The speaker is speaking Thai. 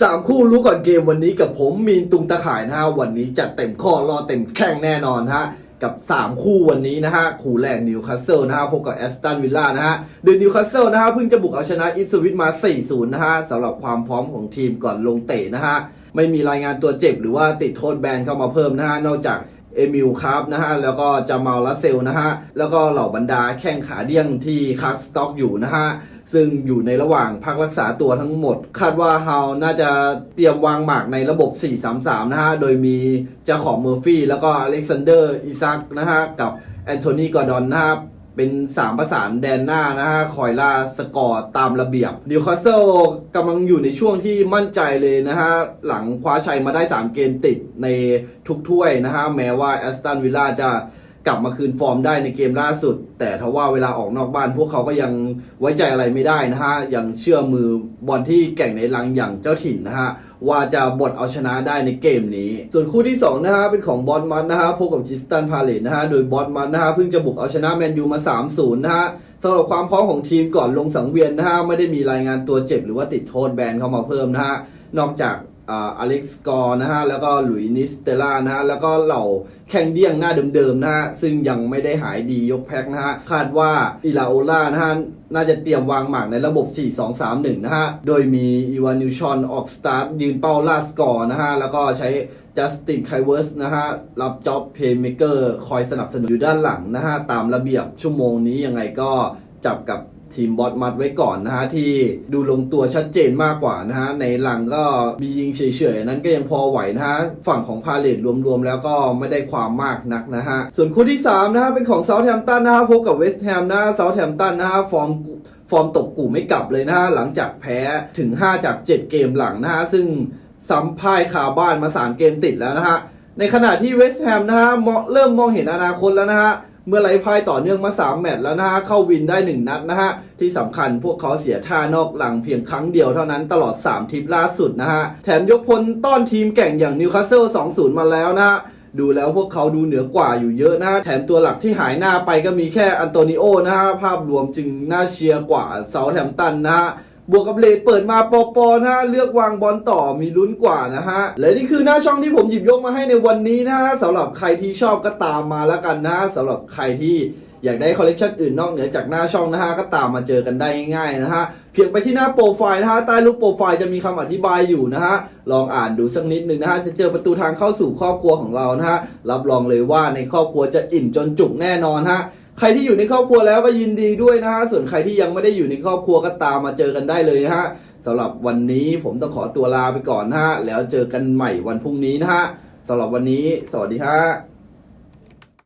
สามคู่รู้ก่อนเกมวันนี้กับผมมีนตุงตะข่ายนะฮะวันนี้จัดเต็มข้อรอเต็มแข้งแน่นอนฮะกับ 3 คู่วันนี้นะฮะคู่แรกนิวคาสเซิลนะฮะพบกับแอสตันวิลล่านะฮะโดยนิวคาสเซิลนะฮะเพิ่งจะบุกเอาชนะอิฟสวิตมา 4-0 นะฮะสำหรับความพร้อมของทีมก่อนลงเตะนะฮะไม่มีรายงานตัวเจ็บหรือว่าติดโทษแบนเข้ามาเพิ่มนะฮะนอกจาก เอมิลครับนะฮะแล้วก็จามาลลัสเซลนะฮะแล้วก็เหล่าบรรดาแข้งขาเดี้ยงที่คัดสต็อกอยู่นะฮะซึ่งอยู่ในระหว่างพักรักษาตัวทั้งหมด คาดว่าฮาวน่าจะเตรียมวางหมากในระบบ 4-3-3 นะฮะ โดยมีเจ้าของเมอร์ฟี่ แล้วก็อเล็กซานเดอร์อิซักนะฮะ กับแอนโทนีกอร์ดอนนะครับ เป็นสามประสานแดนหน้านะฮะคอยล่าสกอร์ตามระเบียบนิวคาสเซิลกำลังอยู่ในช่วงที่มั่นใจเลยนะฮะ หลังคว้าชัยมาได้ 3 เกมติดในทุกถ้วยนะฮะ แม้ว่าแอสตันวิลล่าจะ กลับมาคืนฟอร์มได้ในเกมล่าสุด แต่ทว่าเวลาออกนอกบ้าน พวกเขาก็ยังไว้ใจอะไรไม่ได้นะฮะยังเชื่อมือบอลที่แก่งในลังอย่างเจ้าถิ่นนะฮะว่าจะบดเอาชนะได้ในเกมนี้ ส่วนคู่ที่ 2 นะฮะเป็นของบอลมันนะฮะพบกับจิสตันพาเลตนะฮะโดยบอลมันนะฮะเพิ่งจะบุกเอาชนะแมนยูมา 3-0 นะฮะสำหรับความพร้อมของทีมก่อนลงสังเวียนนะฮะไม่ได้มีรายงานตัวเจ็บหรือว่าติดโทษแบนเข้ามาเพิ่มนะฮะนอกจาก อเล็กซ์กอร์นะฮะ แล้วก็หลุยนิสเตล่านะฮะ แล้วก็เหล่าแข่งเดี้ยงหน้าเดิมๆนะฮะ ซึ่งยังไม่ได้หายดียกแพ็คนะฮะ คาดว่าอิลาโอล่านะฮะ น่าจะเตรียมวางหมากในระบบ 4-2-3-1 นะฮะ โดยมีอีวานิวชอนออกสตาร์ทยืนเป้าล่าสกอร์นะฮะ แล้วก็ใช้จัสตินไคเวิร์สนะฮะ รับจ็อบเพย์เมเกอร์คอยสนับสนุนอยู่ด้านหลังนะฮะ ตามระเบียบชั่วโมงนี้ยังไงก็จับกับ ทีมบอสมัดไว้ก่อนนะฮะที่ดูลงตัวชัดเจนมากกว่านะฮะในหลังก็มียิงเฉยๆนั้นก็ยังพอไหวนะฮะฝั่งของพาเลตรวมๆแล้วก็ไม่ได้ความมากนักนะฮะส่วนคู่ที่3นะฮะเป็นของเซาท์แฮมป์ตันนะฮะพบกับเวสต์แฮมนะเซาท์แฮมป์ตันนะฮะฟอร์มฟอร์มตกกู่มไม่กลับเลยนะฮะหลังจากแพ้ถึง 5 จาก 7 เกมหลังนะฮะซึ่งซ้ำพ่ายคาบ้านมา 3 เกมติดแล้วนะฮะในขณะที่เวสต์แฮมนะฮะเริ่มมองเห็นอนาคตแล้วนะฮะ เมื่อไล่พ่ายต่อเนื่องมา 3 แมตช์แล้วนะฮะเข้าวินได้ 1 นัดนะฮะที่สำคัญพวกเขาเสียท่านอกหลังเพียงครั้งเดียวเท่านั้นตลอด 3ทริปล่าสุดนะฮะแถมยกพลต้อนทีมแก่งอย่างนิวคาสเซิล2-0 มาแล้วนะฮะดูแล้วพวกเขาดูเหนือกว่าอยู่เยอะนะฮะแถมตัวหลักที่หายหน้าไปก็มีแค่อันโตนิโอนะฮะภาพรวมจึงน่าเชียร์กว่าเซาแฮมป์ตันนะฮะ บวกกับเลดเปิดมาปอปอนะฮะเลือกวางบอลต่อมีลุ้นกว่านะฮะและนี่คือหน้าช่องที่ผมหยิบยกมาให้ในวันนี้นะฮะสำหรับใครที่ชอบก็ตามมาแล้วกันนะฮะสำหรับใครที่อยากได้คอลเลกชันอื่นนอกเหนือจากหน้าช่องนะฮะก็ตามมาเจอกันได้ง่ายๆนะฮะเพียงไปที่หน้าโปรไฟล์นะฮะใต้รูปโปรไฟล์จะมีคำอธิบายอยู่นะฮะลองอ่านดูสักนิดหนึ่งนะฮะจะเจอประตูทางเข้าสู่ครอบครัวของเรานะฮะรับรองเลยว่าในครอบครัวจะอิ่มจนจุกแน่นอนฮะ ใครที่อยู่ในครอบครัวแล้วก็ยินดีด้วยนะฮะ ส่วนใครที่ยังไม่ได้อยู่ในครอบครัวก็ตามมาเจอกันได้เลยนะฮะสำหรับวันนี้ผมต้องขอตัวลาไปก่อนนะฮะ แล้วเจอกันใหม่วันพรุ่งนี้นะฮะสำหรับวันนี้ สวัสดีฮะ